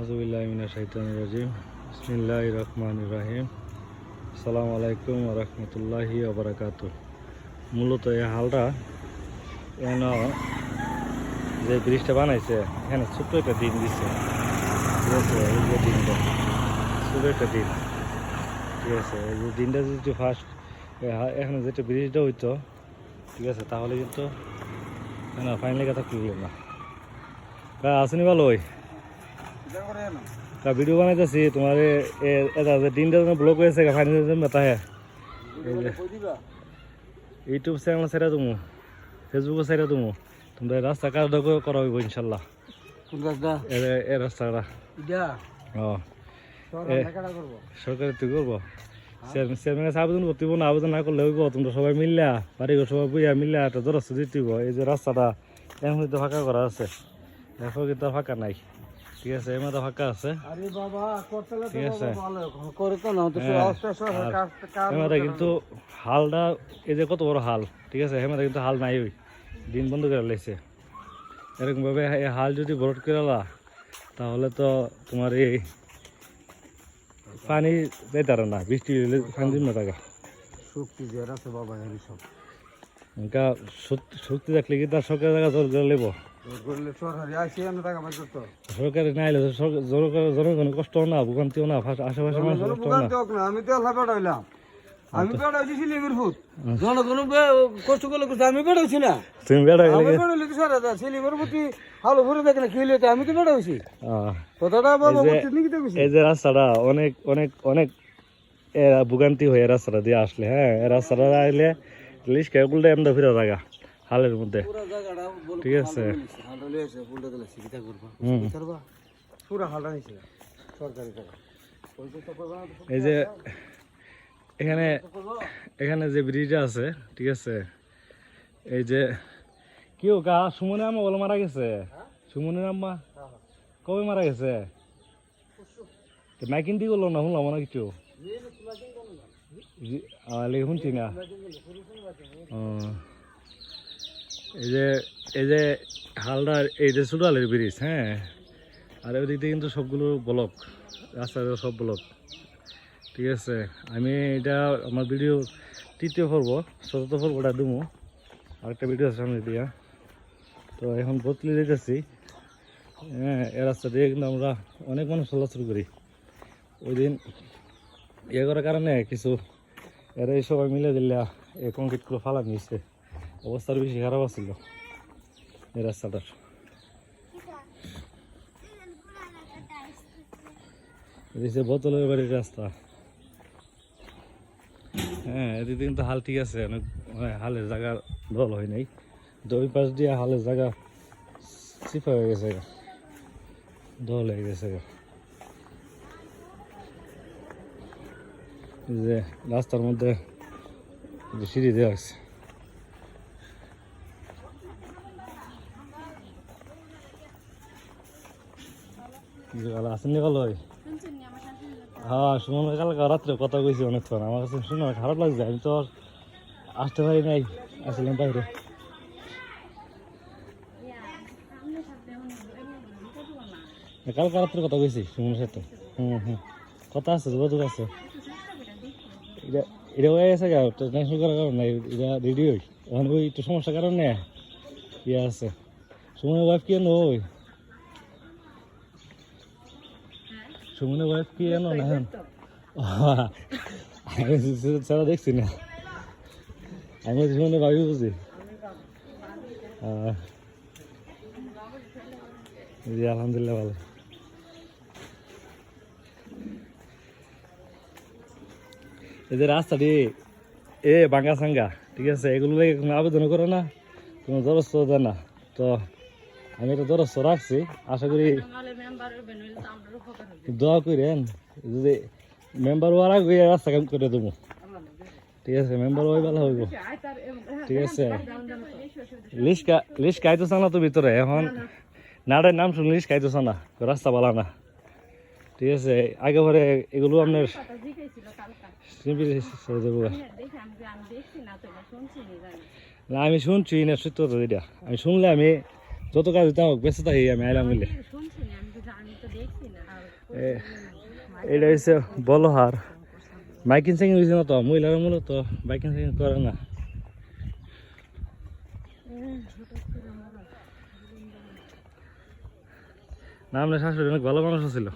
আজবিল্লাহমিনা শাহিতান রাজিম। বিসমিল্লাহ রহমান রাহিম। আসসালামু আলাইকুম রহমতুল্লাহি আবরাকাত মূলত এই হালটা এন যে ব্রিজটা বানাইছে, এখানে ছোট্ট একটা দিন দিচ্ছে ঠিক আছে, এই যে দিনটা ছোট একটা দিন। ঠিক আছে, এই যে দিনটা যদি ফার্স্ট এখানে যেটা ব্রিজটা হইতো, ঠিক আছে, তাহলে কিন্তু, না ফাইনালি কথা ক্লিয়ার না। কা, আসেনি ভালো ওই? তা ভিডিও বানাইতেছি তোমার এটা যে দিনটা যেন ব্লক হয়েছে হে ইউটিউব চ্যানেল সেরা তুমি ফেসবুকে সেরা তুমি তোমরা রাস্তা কাজ করা হইব ইনশাল্লাহ। এ এ রাস্তাটা। ও সরকার তুই করব। চেয়ারম্যানের আবেদন করতে না আবেদন না করলে হইব তোমরা সবাই মিললা বাড়িঘর সবাই বুঝা মিললা একটা দরস্ত দিতে এই যে রাস্তাটা এখন কিন্তু ফাঁকা করা আছে। এখন কিন্তু ফাঁকা নাই। ঠিক আছে এর মধ্যে ফাঁকা আছে। আরে বাবা করতে ঠিক আছে। করে তো না তো অস্ত্র আর কাজ কাজ হেমাদা কিন্তু হালটা এই যে কত বড় হাল ঠিক আছে? হেমাদা কিন্তু হাল নাই ওই দিন বন্ধ করে লাইছে এরকম ভাবে এই হাল যদি ভরট করে তাহলে তো তোমার এই পানি যাইতারে না বৃষ্টি হলে পানি দিন না টাকা শক্তি আছে বাবা এর সব ఇంకా কি তার সরকারের সরকারি না এলে কষ্ট না ভোগান্তিও না আশেপাশে হোক না আমি তো আল্লাহ আমি পেড়াইছি সিলিমির ফুট। জনগণ কষ্ট করলে আমি না। তুমি সিলিমির প্রতি হালো ভরে দেখে না খেলে তো আমি তো পেড়াইছি কথাটা বাবা এই যে- রাস্তাটা অনেক অনেক অনেক ভোগান্তি হয়ে রাস্তাটা দিয়ে আসলে হ্যাঁ? রাস্তাটা আসলে লিস্ট কে উল্টে এমদা ফিরে থাকা হালের মধ্যে। ঠিক আছে। এই যে এখানে এখানে যে ব্রিজটা আছে ঠিক আছে এই যে কি ও গা সুমনের আম্মা বলে মারা গেছে। সুমনের আম্মা? কবে মারা গেছে? মাইকিন দিয়ে করল না শুনলাম না। কিছু শুনছি না। এই যে এই যে হালদার, এই যে সুডালের ব্রিজ হ্যাঁ? আর ওদিক কিন্তু সবগুলো ব্লক রাস্তাঘাট সব ব্লক। ঠিক আছে? আমি এটা আমার ভিডিও তৃতীয় পর্ব, চতুর্থ পর্বটা দেবো আরেকটা ভিডিও আছে সামনে দিয়া। তো এখন বদলে যেতেছি হ্যাঁ এ রাস্তা দিয়ে কিন্তু আমরা অনেক মানুষ চলাচল করি। ওই দিন ইয়ে করার কারণে কিছু এরা সবাই মিলে দিলে এই কংক্রিটগুলো ফালা নিয়েছে অবস্থার বেশি খারাপ আছিল। এই রাস্তাটার। বোতলের বাড়ির রাস্তা। হ্যাঁ এদিকে কিন্তু হাল ঠিক আছে, অনেক মানে হালের জায়গা দল হয় নাই। ওই পাশ দিয়ে হালের জায়গা চিপা হয়ে গেছে। দল হয়ে গেছে। যে রাস্তার মধ্যে সিঁড়ি দেওয়া আছে আসেননি ভালো হ্যাঁ সুমন কালকে রাত্রে কথা কইছি অনেকক্ষণ। আমার কাছে শুনে খারাপ লাগছে, আমি তো আসতে পারি নাই, আসলাম বাইরে। কালকে রাত্রে কথা কইছি সুমনের সাথে। হুম হুম। কথা আছে, যোগাযোগ আছে। এটা এটা হয়ে গেছে গা টেনশন করার কারণ নাই এটা রেডি হই। এখন ওই একটু সমস্যার কারণে ইয়ে আছে। সুমনের ওয়াইফ কি এনো ওই সুমনের ওয়াইফ কি এনো না আমি ছাড়া দেখছি না। আমি সুমনের ভাবি বুঝি। জি আলহামদুলিল্লাহ ভালো। এই যে রাস্তাটি এ বাঙ্গা সাঙ্গা ঠিক আছে? এগুলো আবেদন করে না কোনো দেয় না তো আমি একটা দরস্ত রাখছি, আশা করি দোয়া করেন, যদি মেম্বার হওয়ার আগে রাস্তা কাম করে দেবো। ঠিক আছে মেম্বার হয়ে ভালো হইব। ঠিক আছে। লিস্ট লিস্ট খাইতেছ না তো ভিতরে, এখন নাড়ের নাম শুনে লিস্ট খাইতেছ না, রাস্তা ভালো না। ঠিক আছে, আগে পরে এগুলো আপনার না, আমি শুনছি না সত্য এটা। আমি শুনলে আমি যত কাজ দিতাম হোক ব্যস্ত থাকি আমি আইলাম বলে। এটা হচ্ছে বলহার। বাইকিং সাইকিং হয়েছে না তো? মহিলারা মূলত বাইকিং সাইকিং করে না। না আপনার শাশুড়ি অনেক ভালো মানুষ ছিল।